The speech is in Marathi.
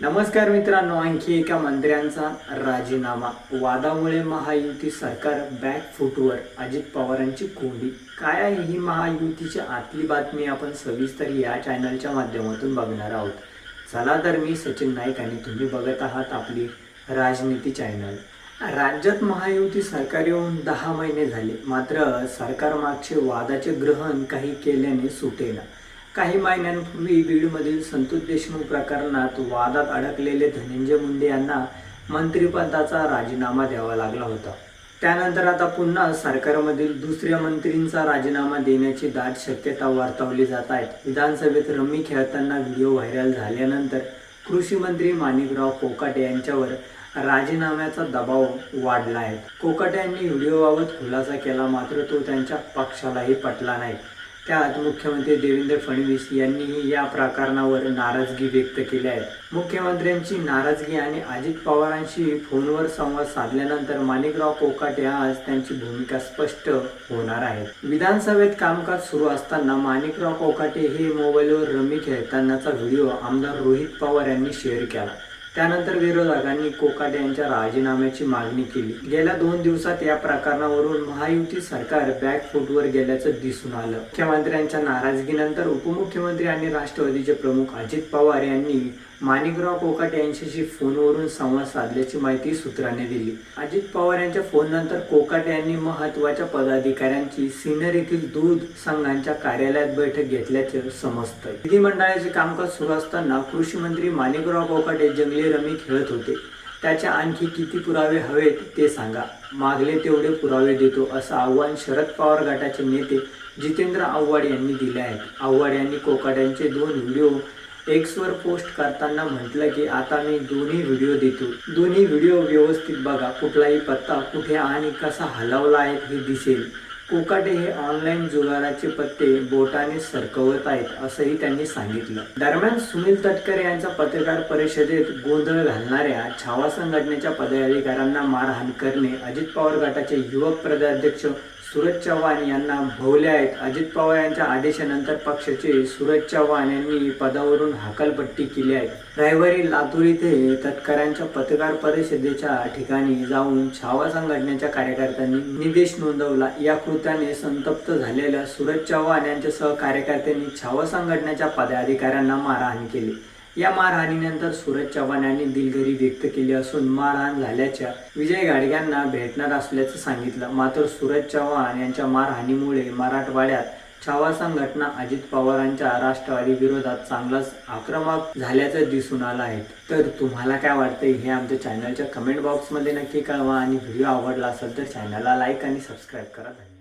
नमस्कार मित्रांनो आणखी एका मंत्र्यांचा राजीनामा. वादामुळे महायुती सरकार बॅक फुटवर अजित पवारांची कोंडी. काय आहे ही महायुतीची आतली बातमी? आपण सविस्तर या चॅनलच्या माध्यमातून बघणार आहोत. चला तर मी सचिन नाईक आणि तुम्ही बघत आहात आपली राजनीती चॅनल राज्यात महायुती सरकार येऊन दहा महिने झाले. मात्र सरकार मागचे वादाचे ग्रहण काही केल्याने सुटेना. काही महिन्यांपूर्वी बीडमधील संतोष देशमुख प्रकरणात वादात अडकलेले धनंजय मुंडे यांना मंत्रिपदाचा राजीनामा द्यावा लागला होता. त्यानंतर आता पुन्हा सरकारमधील दुसऱ्या मंत्रींचा राजीनामा देण्याची दाट शक्यता वर्तवली जात आहेत विधानसभेत रम्मी खेळताना व्हिडिओ व्हायरल झाल्यानंतर कृषी मंत्री माणिकराव कोकाटे यांच्यावर राजीनाम्याचा दबाव वाढला आहे. कोकाटे यांनी व्हिडिओबाबत खुलासा केला मात्र तो त्यांच्या पक्षालाही पटला नाही. त्यात मुख्यमंत्री देवेंद्र फडणवीस यांनीही या प्रकरणावर नाराजगी व्यक्त केली आहे. मुख्यमंत्र्यांची नाराजगी आणि अजित पवारांशी फोनवर संवाद साधल्यानंतर माणिकराव कोकाटे आज त्यांची भूमिका स्पष्ट होणार आहे विधानसभेत कामकाज सुरू असताना माणिकराव कोकाटे हे मोबाईलवर रमी खेळतानाचा व्हिडिओ आमदार रोहित पवार यांनी शेअर केला. त्यानंतर विरोधकांनी कोकाटे यांच्या राजीनाम्याची मागणी केली. गेल्या दोन दिवसात या प्रकरणावरून महायुती सरकार बॅकफूटवर गेल्याचं दिसून आलं. मुख्यमंत्र्यांच्या नाराजगीनंतर उपमुख्यमंत्री आणि राष्ट्रवादीचे प्रमुख अजित पवार यांनी माणिकराव कोकाट यांच्याशी फोनवरून संवाद साधल्याची माहिती सूत्रांनी दिली. अजित पवार यांच्या फोननंतर कोकाट यांनी महत्त्वाच्या पदाधिकाऱ्यांची सिन्नर येथील दूध संघांच्या कार्यालयात बैठक घेतल्याचे समजतं विधिमंडळाचे कामकाज सुरू असताना कृषी मंत्री माणिकराव कोकाटे जंगली रमी खेळत होते. त्याच्या आणखी किती पुरावे हवेत ते सांगा. मागले तेवढे पुरावे देतो असं आव्हान शरद पवार गटाचे नेते जितेंद्र आव्हाड यांनी दिले आहेत. आव्हाड यांनी कोकाट्यांचे दोन व्हिडिओ एक्सवर पोस्ट करताना म्हटलं की आता मी दोन्ही व्हिडिओ देतो. दोन्ही व्हिडिओ व्यवस्थित बघा कुठलाही पत्ता कुठे आणि कसा हलवला आहे हे दिसेल. कोकाटे हे ऑनलाईन जुगाराचे पत्ते बोटाने सरकवत आहेत असंही त्यांनी सांगितलं. दरम्यान सुनील तटकरे यांचा पत्रकार परिषदेत गोंधळ घालणाऱ्या छावा संघटनेच्या पदाधिकाऱ्यांना मारहाण करणे अजित पवार गटाचे युवक प्रदेशाध्यक्ष सूरज चव्हाण यांना भोवले आहेत. अजित पवार यांच्या आदेशानंतर पक्षाचे सूरज चव्हाण यांनी पदावरून हकालपट्टी केली आहे. रविवारी लातूर इथे तत्करांच्या पत्रकार परिषदेच्या ठिकाणी जाऊन छावा संघटनेच्या कार्यकर्त्यांनी निदेश नोंदवला. या कृत्याने संतप्त झालेल्या सूरज चव्हाण यांच्यासह कार्यकर्त्यांनी छावा संघटनेच्या पदाधिकाऱ्यांना मारहाण केली. या मारहाणीनंतर सूरज चव्हाण यांनी दिलगिरी व्यक्त केली असून मारहाण झाल्याच्या विजय गाडग्यांना भेटणार असल्याचं सांगितलं. मात्र सूरज चव्हाण यांच्या मारहाणीमुळे मराठवाड्यात छावा संघटना अजित पवारांच्या राष्ट्रवादी विरोधात चांगलाच आक्रमक झाल्याचं दिसून आलं आहे. तर तुम्हाला काय वाटतंय हे आमच्या चॅनलच्या कमेंट बॉक्समध्ये नक्की कळवा आणि व्हिडिओ आवडला असेल तर चॅनलला लाईक आणि सबस्क्राईब करा. धन्यवाद.